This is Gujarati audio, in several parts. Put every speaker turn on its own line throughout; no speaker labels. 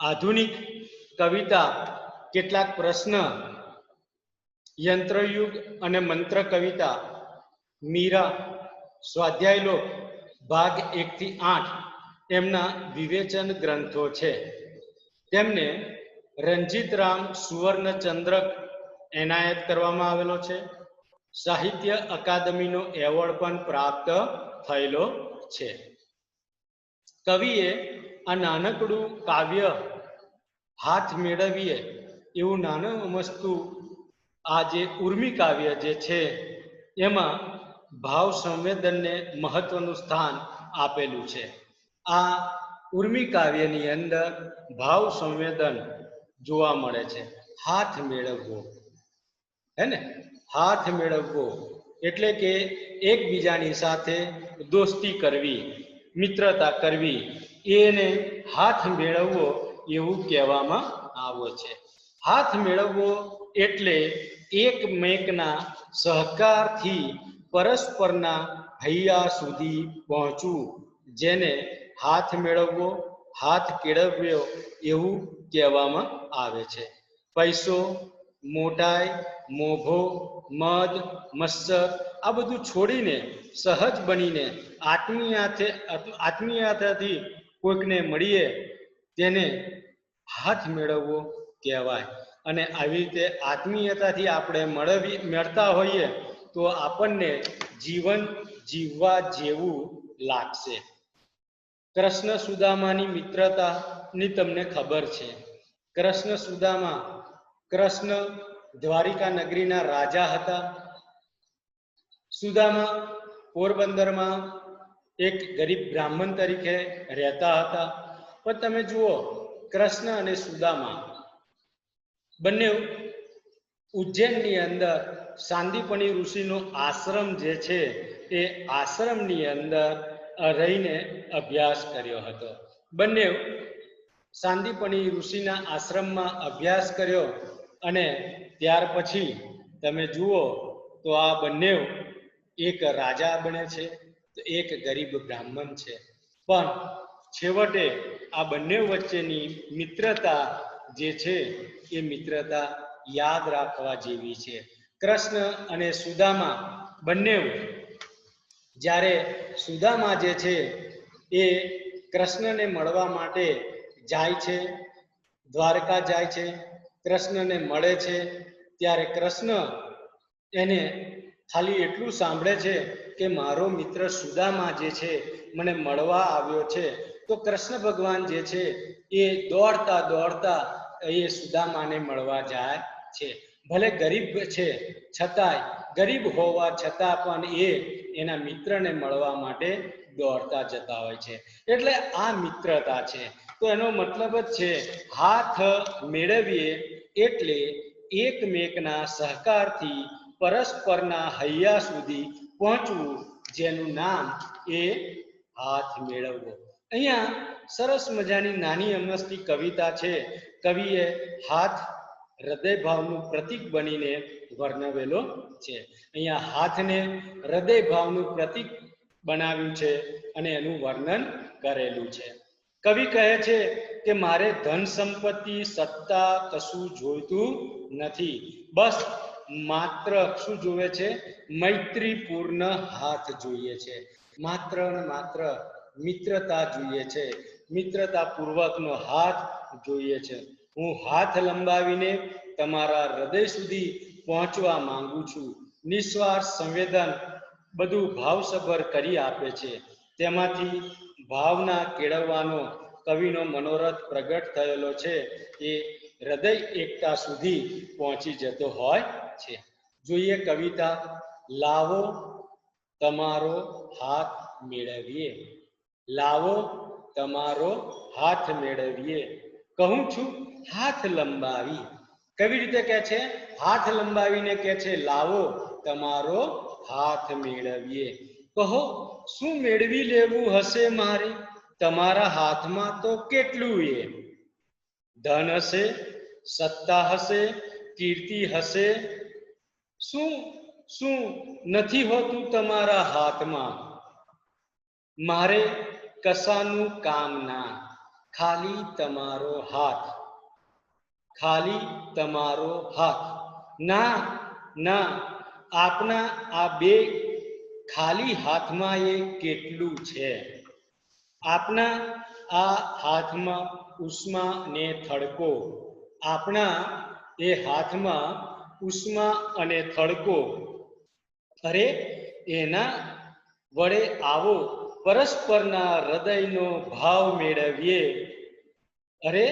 આધુનિક કવિતા, કેટલાક પ્રશ્ન, યંત્રયુગ અને મંત્ર કવિતા, મીરા સ્વાધ્યાયલોક ભાગ એક થી આઠ, એમના વિવેચન ગ્રંથો છે. તેમને રંજીતરામ સુવર્ણચંદ્રક એનાયત કરવામાં આવેલો છે. સાહિત્ય અકાદમીનો એવોર્ડ પણ પ્રાપ્ત થયેલો છે. કવિએ આ નાનકડું કાવ્ય હાથ મેળવીએ એવું નાનું મસ્તું આ જે ઉર્મી કાવ્ય જે છે, એમાં ભાવ સંવેદનને મહત્વનું સ્થાન આપેલું છે. આ ઉર્મી કાવ્યની અંદર ભાવ સંવેદન જોવા મળે છે. હાથ મેળવવો. હે ને? હાથ મેળવવો એટલે કે એકબીજાની સાથે દોસ્તી કરવી, મિત્રતા કરવી એને હાથ મેળવવો એવું કહેવામાં આવે છે. હાથ મેળવવો એટલે એકમેકના સહકારથી પરસ્પરના હૈયા સુધી પહોંચવું, જેને હાથ મેળવવો, હાથ કેળવ્યો એવું કહેવામાં આવે છે. પૈસો, મોટાઈ, મોભો મદ મત્સર આ બધું છોડીને સહજ બનીને આત્મીયાથે આત્મીયતાથી કોઈકને મળીએ તેને હાથ મેળવવો કહેવાય. અને આવી રીતે આત્મીયતાથી આપણે મળવી, મળતા હોઈએ તો આપણને જીવન જીવવા જેવું લાગશે. કૃષ્ણ સુદામાની મિત્રતાની તમને ખબર છે. કૃષ્ણ સુદામા કૃષ્ણ દ્વારિકા નગરીના રાજા હતા. સુદામા પોરબંદરમાં એક ગરીબ બ્રાહ્મણ તરીકે રહેતા હતા. પણ તમે જુઓ, કૃષ્ણ અને સુદામા બંને ઉજ્જૈનની અંદર સાંદીપણી ઋષિનો આશ્રમ જે છે, એ આશ્રમની અંદર રહીને અભ્યાસ કર્યો હતો. બંને સાંદીપણી ઋષિના આશ્રમમાં અભ્યાસ કર્યો અને ત્યાર પછી તમે જુઓ તો આ બંને એક રાજા બને છે. એક ગરીબ બ્રાહ્મણ છે. પણ છેવટે આ બંને વચ્ચેની મિત્રતા જે છે એ મિત્રતા યાદ રાખવા જેવી છે. કૃષ્ણ અને સુદામા બંને જ્યારે સુદામા જે છે એ કૃષ્ણને મળવા માટે જાય છે, દ્વારકા જાય છે, કૃષ્ણને મળે છે, ત્યારે કૃષ્ણ એને ખાલી એટલું સાંભળે છે કે મારો મિત્ર સુદામા જે છે, મને મળવા આવ્યો છે. તો કૃષ્ણ ભગવાન જે છે, એ દોડતા દોડતા એ સુદામાને મળવા જાય છે. ભલે ગરીબ છે, છતાંય ગરીબ હોવા છતાં પણ એ એના મિત્રને મળવા માટે દોડતા જતા હોય છે. એટલે આ મિત્રતા છે. તો એનો મતલબ જ છે, હાથ મેળવીએ એટલે એકમેકના સહકારથી પરસ્પરના હૈયા સુધી પહોંચવું, જેનું નામ એ હાથ મેળવવો. અહીંયા સરસ મજાની નાની અમસ્તી કવિતા છે. કવિએ હાથ હૃદય ભાવનું પ્રતીક બનીને વર્ણવેલો છે. અહીંયા હાથને હૃદય ભાવનું પ્રતીક બનાવ્યું છે અને એનું વર્ણન કરેલું છે. કવિ કહે છે કે, મારે ધન સંપત્તિ, સત્તા કશું જોઈતું નથી. બસ માત્ર શું જોવે છે? મૈત્રીપૂર્ણ હાથ જોઈએ છે. માત્ર ને માત્ર મિત્રતા જોઈએ છે. મિત્રતા પૂર્વકનો હાથ જોઈએ છે. હું હાથ લંબાવીને તમારા હૃદય સુધી પહોંચવા માંગુ છું. નિસ્વાર્થ સંવેદન બધું ભાવસભર કરી આપે છે. તેમાંથી ભાવના કેળવવાનો કવિનો મનોરથ પ્રગટ થયેલો છે. એ હૃદય એકતા સુધી પહોંચી જતો હોય છે. જોઈએ કવિતા, લાવો તમારો હાથ મેળવીએ. લાવો તમારો હાથ મેળવીએ. કહું છું, હાથ લંબાવી. કેવી રીતે કે છે? હાથ લંબાવીને કે છે, લાવો તમારો હાથ મેળવીએ. કહો, શું મેળવી લેવું હશે મારે? તમારા હાથમાં તો કેટલું એ? ધન હશે, સત્તા હશે, કીર્તિ હશે શું શું નથી હોતું તમારા હાથમાં? મારે કશાનું કામ ના, ખાલી તમારો હાથ. ખાલી તમારો હાથ. ના ના, આપના આ બે ખાલી હાથમાં એ કેટલું છે? આપના આ હાથમાં ઉષ્મા ને થડકો. આપણા એ હાથમાં ઉષ્મા અને થડકો અરે એના વડે આવો પરસ્પરના હૃદયનો ભાવ મેળવીએ. અરે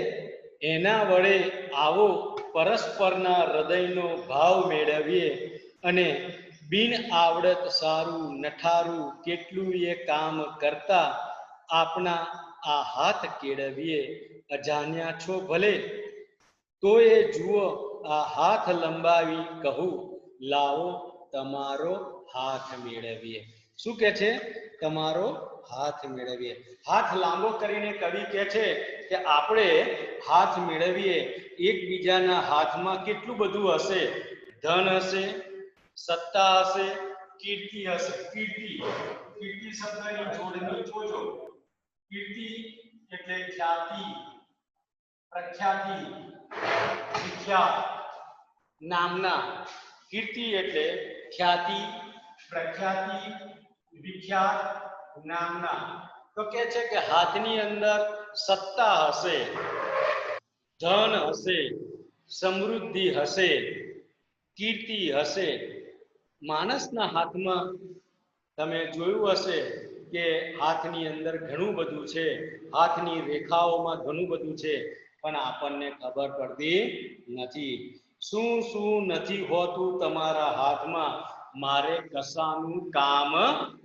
એના વડે આવો પરસ્પરના હૃદયનો ભાવ મેળવીએ. અને બિન આવડત સારું નઠારું કેટલું એ કામ કરતા આપણા આ હાથ કેળવીએ. અજાણ્યા છો ભલે? તો એ જુઓ આ હાથ લંબાવી કહું, લાવો તમારો હાથ મેળવીએ. શું કે છે? તમારો હાથ મેળવીએ. હાથ લાંબો કરીને કવિ કે છે કે આપણે હાથ મેળવીએ, એકબીજાના હાથમાં કેટલું બધું હશે? ધન હશે, સત્તા હશે, કીર્તિ હશે. કીર્તિ કીર્તિ શબ્દની જોડણી જોજો. કીર્તિ એટલે ખ્યાતિ, પ્રખ્યાતિ. વિખ્યાત નામના કીર્તિ એટલે ખ્યાતિ, પ્રખ્યાતિ વિખ્યાત નામના. તો કે છે કે હાથની અંદર સત્તા હશે, ધન હશે, સમૃદ્ધિ હશે, કીર્તિ હશે. માણસના હાથમાં તમે જોયું હશે કે હાથની અંદર ઘણું બધું છે. હાથની રેખાઓમાં ઘણું બધું છે. પણ આપણને ખબર પડતી નથી. શું શું નથી હોતું તમારા હાથમાં? મારે કશાનું કામ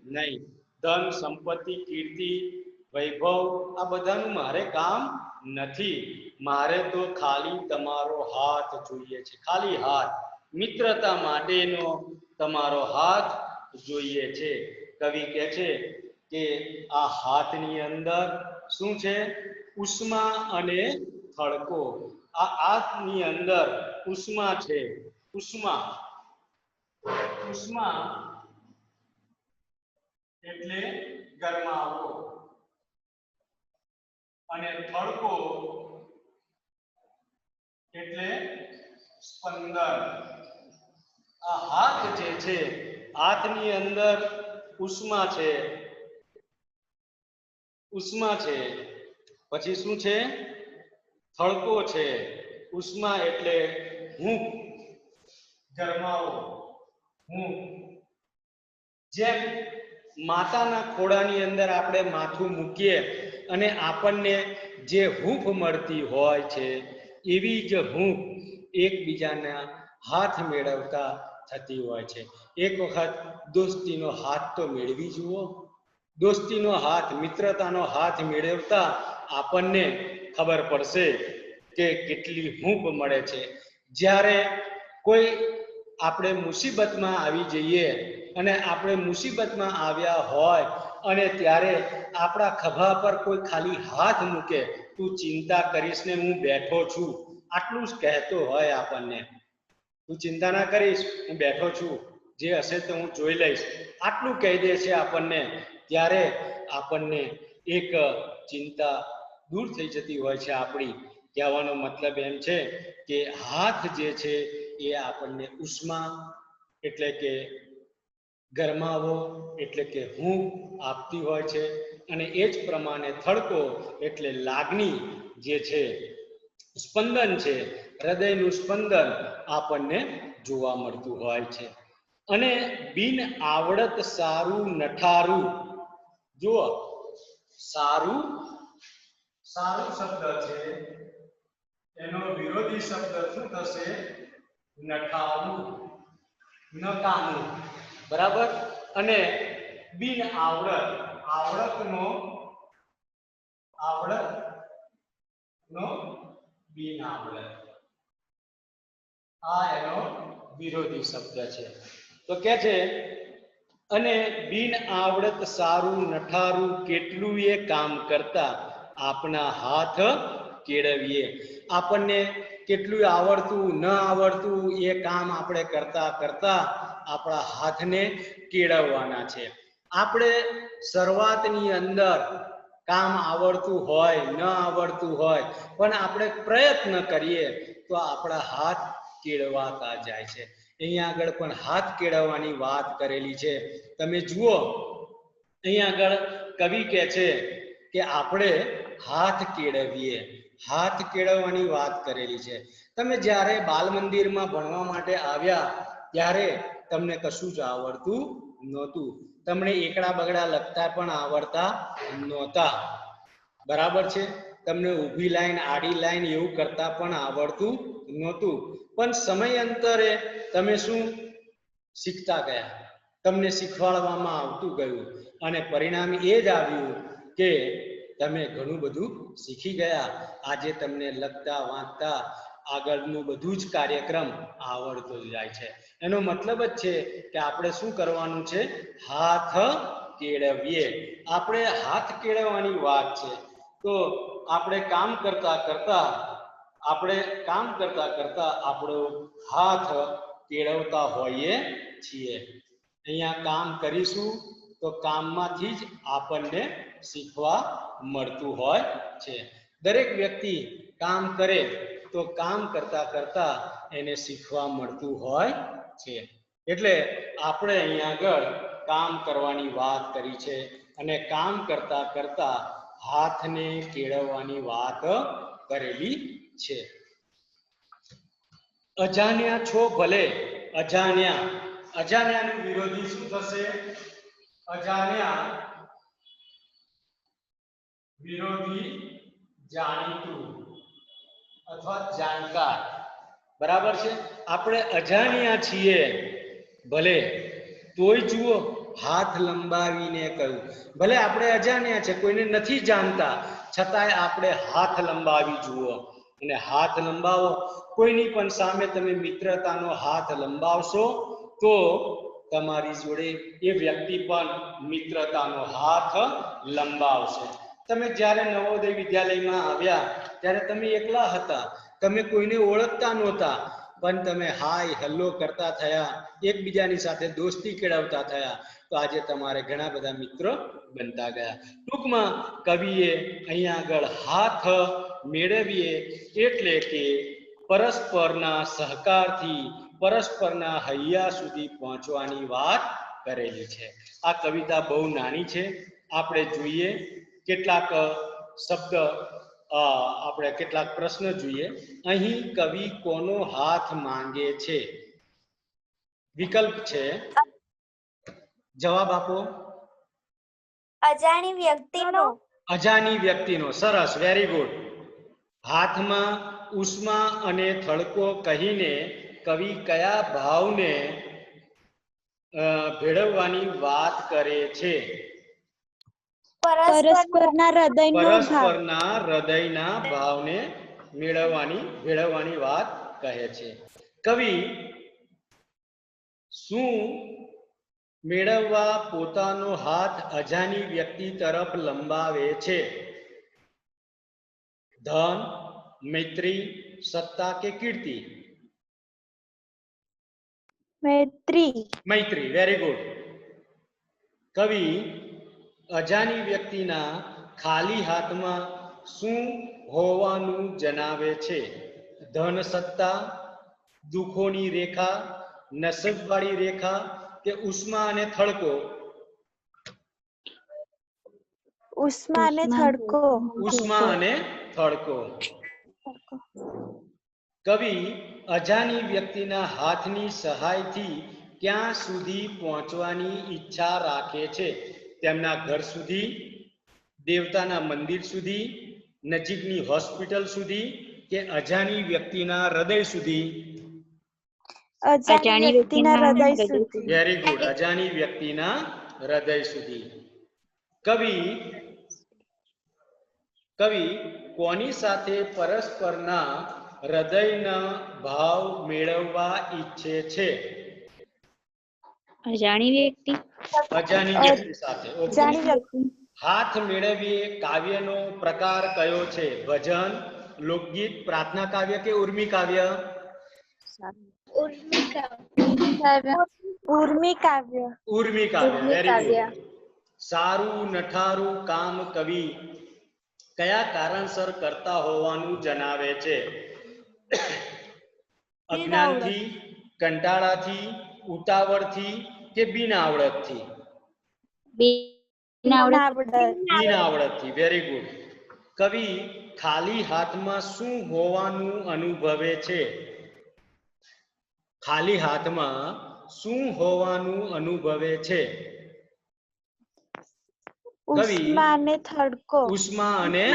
નહીં. ધન, સંપત્તિ, કીર્તિ, વૈભવ, આ બધાનું મારે કામ નથી. મારે તો ખાલી તમારો હાથ જોઈએ છે. ખાલી હાથ. મિત્રતા માટેનો તમારો હાથ જોઈએ છે. કવિ કહે છે કે આ હાથની અંદર શું છે? ઉષ્મા અને થડકો આ હાથની અંદર ઉષ્મા છે. ઉષ્મા. ઉષ્મા એટલે ગરમાવો. અને થડકો એટલે સ્પંદન. આ હાથ જે છે, હાથની અંદર ઉષ્મા છે. ઉષ્મા છે. પછી શું છે? થડકો છે, ઉષ્મા એટલે હું. ગરમાવો, હું. જેમ માતાના ખોળાની અંદર આપણે માથું મૂકીએ અને આપણને જે હૂંફ મળતી હોય છે, એવી જ હૂંફ એકબીજાના હાથ મેળવતા થતી હોય છે. એક વખત દોસ્તીનો હાથ તો મેળવી જુઓ. દોસ્તીનો હાથ, મિત્રતાનો હાથ મેળવતા આપણને ખબર પડશે કે કેટલી હૂંફ મળે છે. જ્યારે કોઈ આપણે મુસીબતમાં આવી જઈએ અને આપણે મુસીબતમાં આવ્યા હોય અને ત્યારે આપણા ખભા પર કોઈ ખાલી હાથ મૂકે, તું ચિંતા કરીશ ને હું બેઠો છું. આટલું જ કહેતો હોય આપણને. તું ચિંતા ના કરીશ, હું બેઠો છું. જે હશે તો હું જોઈ લઈશ. આટલું કહી દે છે આપણને. ત્યારે આપણને એક ચિંતા દૂર થઈ જતી હોય છે આપણી. કહેવાનો મતલબ એમ છે કે હાથ જે છે એ આપણને ઉષ્મા એટલે કે ગરમાવો એટલે કે હું આપતી હોય છે અને એ જ પ્રમાણે થડકો એટલે લાગણી જે છે, સ્પંદન છે, હૃદયનું સ્પંદન આપણને જોવા મળતું હોય છે. અને બિન આવડત સારું નઠારું. જુઓ સારું? સારું શબ્દ છે. એનો વિરોધી શબ્દ શું થશે? નઠારું નકામું. બરાબર? અને બિન આવડત. આવડતનો આવડત નો બિન આવડત. આ એનો વિરોધી શબ્દ છે. તો કે છે અને બિન આવડત સારું, નઠારું, કેટલું એ કામ કરતા આપણા હાથ કેળવીએ. આપણને કેટલું આવડતું, ન આવડતું એ કામ આપણે કરતા કરતા આપણા હાથને કેળવવાના છે. આપણે શરૂઆતની અંદર કામ આવડતું હોય, ન આવડતું હોય, પણ આપણે પ્રયત્ન કરીએ તો આપણા હાથ કેળવાતા જાય છે. અહીંયા આગળ પણ હાથ કેળવવાની વાત કરેલી છે. તમે જુઓ, અહીંયા આગળ કવિ કહે છે કે આપણે હાથ કેળવીએ. હાથ કેળવવાની વાત કરેલી છે. તમે જ્યારે બાલ મંદિરમાં ભણવા માટે આવ્યા, ત્યારે તમને કશું જ આવડતું નહોતું. તમને એકડા બગડા લખતા પણ આવડતા નહોતા. બરાબર છે? તમને ઊભી લાઈન, આડી લાઈન એવું કરતા પણ આવડતું નહોતું. પણ સમયાંતરે તમે શું શીખતા ગયા? તમને શીખવાડવામાં આવતું ગયું. અને પરિણામ એ જ આવ્યું કે તમે ઘણું બધું શીખી ગયા. આજે તમને લખતા, વાંચતા આગળનું બધું જ કાર્યક્રમ આવડતો જાય છે. એનો મતલબ જ છે કે આપણે શું કરવાનું છે? હાથ કેળવીએ. આપણે હાથ કેળવવાની વાત છે. તો આપણે કામ કરતા કરતા આપણે કામ કરતા કરતા આપણો હાથ કેળવતા હોઈએ છીએ. અહીંયા કામ કરીશું તો કામમાંથી જ આપણને શીખવા મળતું હોય છે. દરેક વ્યક્તિ કામ કરે તો કામ કરતા કરતા એને શીખવા મળતું હોય છે. એટલે આપણે અહીંયા આગળ કામ કરવાની વાત કરી છે અને કામ કરતા કરતા હાથને કેળવવાની વાત કરેલી છે. અજાણ્યા છો ભલે, અજાણ્યા. અજાણ્યાનું વિરોધી શું થશે? અજાણ્યા વિરોધી જાણીતું અથવા જાણકાર. બરાબર છે? આપણે અજાણ્યા છીએ. ભલે. તોય જુઓ, હાથ લંબાવીને કહ્યું. ભલે આપણે અજાણ્યા છે, કોઈને નથી જાણતા. છતાંય આપણે હાથ લંબાવી જુઓ. અને હાથ લંબાવો. કોઈની પણ સામે તમે મિત્રતાનો હાથ લંબાવશો, તો તમારી જોડે એ વ્યક્તિ પણ મિત્રતાનો હાથ લંબાવશે. તમે જ્યારે નવોદય વિદ્યાલયમાં આવ્યા, ત્યારે તમે એકલા હતા. તમે કોઈને ઓળખતા નહોતા, પણ તમે હાય હલ્લો કરતા થયા, એકબીજાની સાથે દોસ્તી કેળવતા થયા, તો આજે તમારે ઘણા બધા મિત્રો બનતા ગયા. ટૂંકમાં કવિએ અહીંયા આગળ હાથ મેળવીએ એટલે કે પરસ્પરના સહકારથી પરસ્પરના હૈયા સુધી પહોંચવાની વાત કરેલી છે. આ કવિતા બહુ નાની છે. આપણે જોઈએ કેટલાક શબ્દ આપણે કેટલાક પ્રશ્ન જોઈએ. અહીં કવિ કોનો હાથ માંગે છે? વિકલ્પ છે. જવાબ આપો.
અજાણી વ્યક્તિનો.
અજાણી વ્યક્તિનો. સરસ. વેરી ગુડ હાથમાં ઉષ્મા અને થડકો કહીને કવિ કયા ભાવને ભેળવવાની વાત કરે છે?
પરસ્પરના હૃદયનો
પરસ્પરના હૃદયના ભાવને મેળવવાની ભેળવવાની વાત કહે છે. કવિ શું મેળવવા પોતાનો હાથ અજાની વ્યક્તિ તરફ લંબાવે છે? ધન મૈત્રી સત્તા કે કીર્તિ?
મૈત્રી.
મૈત્રી વેરી ગુડ કવિ અજાની વ્યક્તિના ખાલી હાથમાં શું હોવાનું જણાવે છે? ધન સત્તા દુઃખોની રેખા નસીબવાળી રેખા કે ઉષ્મા અને થડકો?
ઉષ્મા અને થડકો.
ઉષ્મા અને થડકો કવિ અજાની વ્યક્તિના હાથની સહાયથી ક્યાં સુધી પહોંચવાની ઈચ્છા રાખે છે? તેમના ઘર સુધી દેવતાના મંદિર સુધી નજીકની હોસ્પિટલ સુધી કે અજાની વ્યક્તિના હૃદય સુધી?
અજાણી
અજાણી
વ્યક્તિના હૃદય
હૃદય
સુધી.
વેરી ગુડ અજાની વ્યક્તિના હૃદય સુધી. કવિ કવિ કોની સાથે પરસ્પરના હૃદયના ભાવ મેળવવા ઈચ્છે છે?
અજાણી વ્યક્તિ.
અજાણી વ્યક્તિ સાથે.
અજાણી વ્યક્તિ.
હાથ મેળવીએ કાવ્યનો પ્રકાર કયો છે? ભજન લોકગીત પ્રાર્થના કાવ્ય કે ઉર્મી કાવ્ય?
ઉર્મી કાવ્ય.
ઉર્મી કાવ્ય.
ઉર્મી
વેરી
કાવ્ય.
ગુડ સારું નઠારું કામ કવિ. કયા કારણસર કરતા હોવાનું જણાવે છે? અજ્ઞાનથી કંટાળાથી ઉતાવળથી કે બિન આવડતથી?
આવડત.
બિન આવડતથી. વેરી ગુડ કવિ ખાલી હાથમાં શું હોવાનું અનુભવે છે? ખાલી હાથમાં શું હોવાનું અનુભવે છે?
ઉષ્મા અને થડકો.
ઉષ્મા અને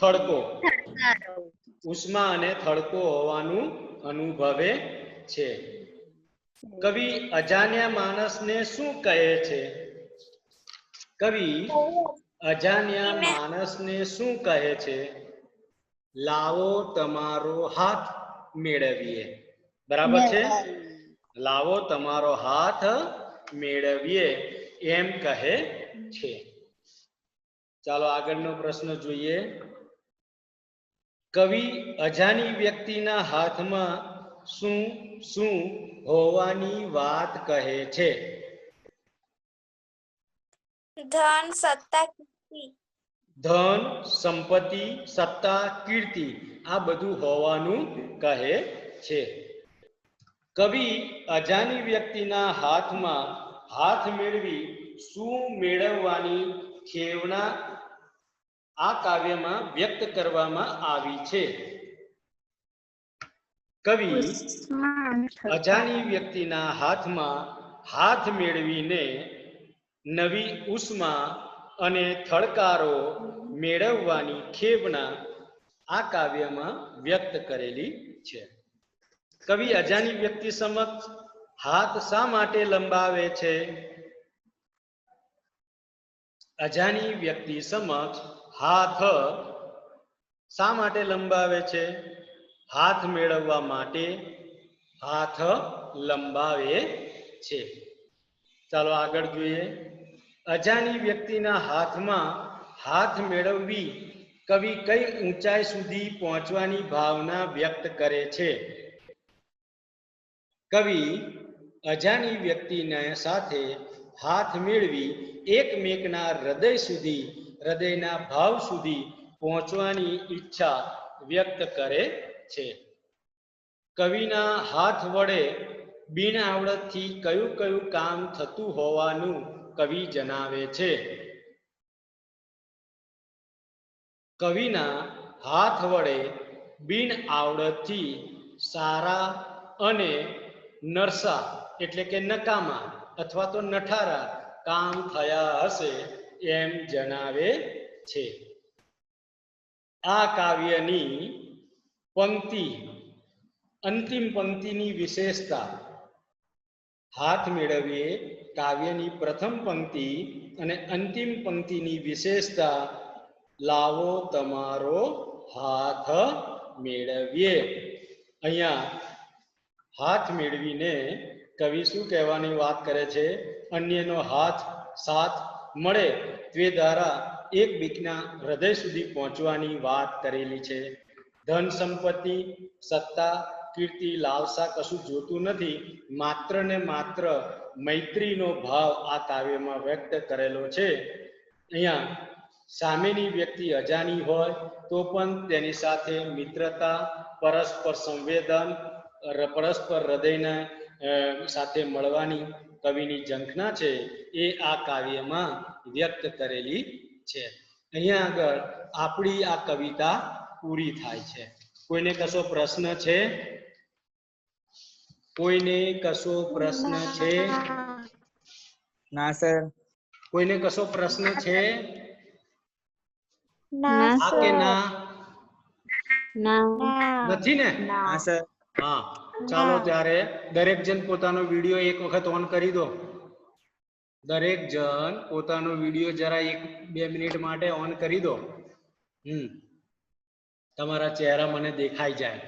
થડકો. ઉષ્મા અને થડકો હોવાનું અનુભવે છે. કવિ અજાણ્યા માણસને શું કહે છે? કવિ અજાણ્યા માણસને શું કહે છે? લાવો તમારો હાથ મેળવીએ. બરાબર છે? લાવો તમારો હાથ મેળવીએ એમ કહે છે. ચાલો આગળનો પ્રશ્ન જોઈએ. કવિ અજાણી વ્યક્તિના હાથમાં શું શું હોવાની વાત કહે છે?
ધન સત્તા
ધન સંપત્તિ સત્તા કીર્તિ આ બધું હોવાનું કહે છે. કવિ અજાણી વ્યક્તિના હાથમાં હાથ મેળવી શું મેળવવાની ખેવના આ કાવ્યમાં વ્યક્ત કરવામાં આવી છે. કવિ અજાણી વ્યક્તિના હાથમાં હાથ મેળવીને નવી ઉષ્મા અને થડકારો મેળવવાની ખેવના આ કાવ્યમાં વ્યક્ત કરેલી છે. કવિ અજાણી વ્યક્તિ સમક્ષ હાથ શા માટે લંબાવે છે? અજાણી વ્યક્તિ સમક્ષ હાથ શા માટે લંબાવે છે? હાથ મેળવવા માટે હાથ લંબાવે છે. ચાલો આગળ જોઈએ. અજાણી વ્યક્તિના હાથમાં હાથ મેળવવી કવિ કઈ ઊંચાઈ સુધી પહોંચવાની ભાવના વ્યક્ત કરે છે? કવિ, અજાણી વ્યક્તિને સાથે હાથ મેળવી એકમેકના હૃદય સુધી, હૃદયના ભાવ સુધી પહોંચવાની ઈચ્છા વ્યક્ત કરે છે. કવિના હાથ વડે બિન આવડતથી કયું કયું કામ થતું હોવાનું કવિ જણાવે છે. કવિના હાથ વડે બિન આવડતથી સારા અને નરસા એટલે કે નકામા અથવા તો નઠારા કામ થયા હશે એમ જણાવે છે. આ કાવ્યની પંક્તિ, અંતિમ પંક્તિની વિશેષતા. હાથ મેળવીએ કાવ્યની પ્રથમ પંક્તિ અને અંતિમ પંક્તિની વિશેષતા. લાવો તમારો હાથ મેળવીએ. અહીંયા હાથ મેળવીને કવિ શું કહેવાની વાત કરે છે? અન્યનો હાથ સાથ મળે તે દ્વારા એક બીકના હૃદય સુધી પહોંચવાની વાત કરેલી છે. ધન સંપત્તિ, સત્તા, કીર્તિ, લાલસા કશું જોતું નથી. માત્ર ને માત્ર મૈત્રીનો ભાવ આ કાવ્યમાં વ્યક્ત કરેલો છે. અહીંયા સામેની વ્યક્તિ અજાણી હોય તો પણ તેની સાથે મિત્રતા, પરસ્પર સંવેદન પરસ્પર હૃદયના સાથે મળવાની કવિની ઝંખના છે એ આ કાવ્યમાં વ્યક્ત કરેલી છે. અહીંયા આગળ આપણી આ કવિતા પૂરી થાય છે. કોઈને કશો પ્રશ્ન છે? કોઈને કશો પ્રશ્ન છે?
ના સર.
કોઈને કશો પ્રશ્ન છે?
ના
કે ના?
ના.
નથી ને?
ના સર
હા. ચાલો ત્યારે દરેક જણ પોતાનો વીડિયો એક વખત ઓન કરી દો. દરેક જણ પોતાનો વીડિયો જરા એક બે મિનિટ માટે ઓન કરી દો. હમ. તમારા ચહેરા મને દેખાઈ જાય.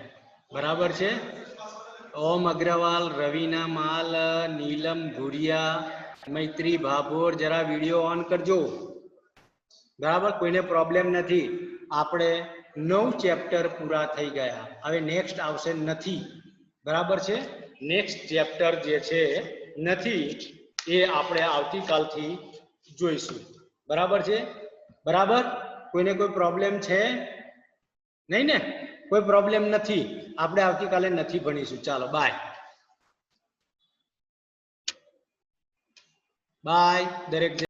બરાબર છે? ઓમ અગ્રવાલ રવિના માલ નીલમ ભુરિયા મૈત્રી ભાભોર જરા વીડિયો ઓન કરજો. બરાબર? કોઈને પ્રોબ્લેમ નથી. આપણે નવ ચેપ્ટર પૂરા થઈ ગયા. હવે નેક્સ્ટ આવશે નથી. બરાબર છે? નેક્સ્ટ ચેપ્ટર જે છે, નથી, એ આપણે આવતીકાલથી જોઈશું. બરાબર છે? બરાબર? કોઈને કોઈ પ્રોબ્લેમ છે? નહીં ને? કોઈ પ્રોબ્લેમ નથી. આપણે આવતીકાલે નથી ભણીશું. ચાલો બાય બાય દરેક